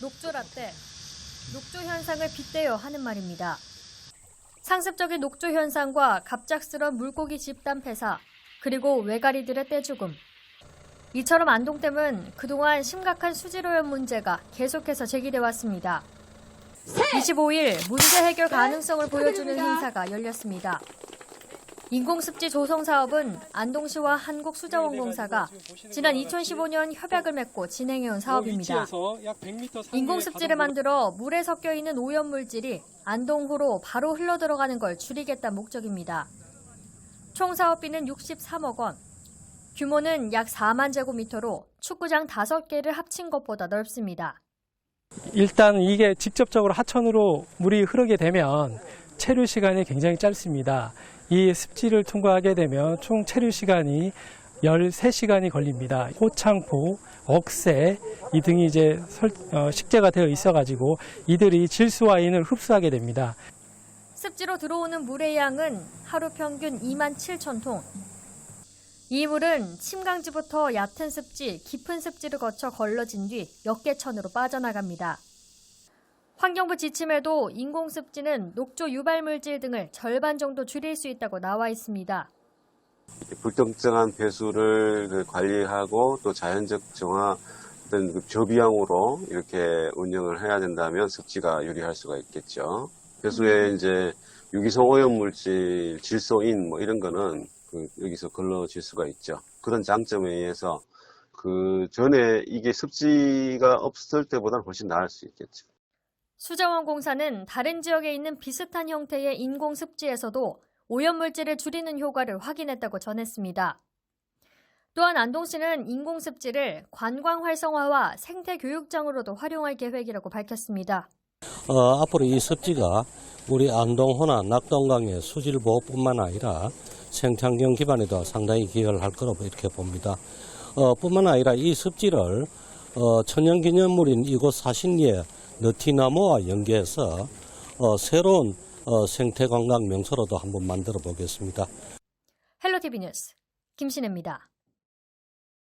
녹조 라떼, 녹조 현상을 빗대어 하는 말입니다. 상습적인 녹조 현상과 갑작스런 물고기 집단 폐사, 그리고 외가리들의 떼죽음. 이처럼 안동댐은 그동안 심각한 수질오염 문제가 계속해서 제기돼 왔습니다. 25일 문제 해결 가능성을 보여주는 행사가 열렸습니다. 인공습지 조성 사업은 안동시와 한국수자원공사가 지난 2015년 협약을 맺고 진행해온 사업입니다. 인공습지를 만들어 물에 섞여 있는 오염물질이 안동호로 바로 흘러들어가는 걸 줄이겠다는 목적입니다. 총 사업비는 63억 원. 규모는 약 4만 제곱미터로 축구장 5개를 합친 것보다 넓습니다. 일단 이게 직접적으로 하천으로 물이 흐르게 되면 체류 시간이 굉장히 짧습니다. 이 습지를 통과하게 되면 총 체류 시간이 13시간이 걸립니다. 호창포, 억새 이 등이 이제 설- 어, 식재가 되어 있어가지고 이들이 질소와인을 흡수하게 됩니다. 습지로 들어오는 물의 양은 하루 평균 2만 7천 통. 이 물은 침강지부터 얕은 습지, 깊은 습지를 거쳐 걸러진 뒤 역계천으로 빠져나갑니다. 환경부 지침에도 인공습지는 녹조 유발물질 등을 절반 정도 줄일 수 있다고 나와 있습니다. 불특정한 배수를 그 관리하고 또 자연적 정화 어떤 그 저비용으로 이렇게 운영을 해야 된다면 습지가 유리할 수가 있겠죠. 배수에 이제 유기성 오염물질, 질소인 뭐 이런 거는 그 여기서 걸러질 수가 있죠. 그런 장점에 의해서 그 전에 이게 습지가 없을 때보다는 훨씬 나을 수 있겠죠. 수자원공사는 다른 지역에 있는 비슷한 형태의 인공습지에서도 오염물질을 줄이는 효과를 확인했다고 전했습니다. 또한 안동시는 인공습지를 관광 활성화와 생태 교육장으로도 활용할 계획이라고 밝혔습니다. 어, 앞으로 이 습지가 우리 안동 호나 낙동강의 수질 보호뿐만 아니라 생태환경 기반에도 상당히 기여를 할 거라고 이렇게 봅니다. 어, 뿐만 아니라 이 습지를 어, 천연기념물인 이곳 사신리의 너티나무와 연계해서 어, 새로운 어, 생태관광 명소로도 한번 만들어 보겠습니다. 헬로티비 뉴스 김신혜입니다.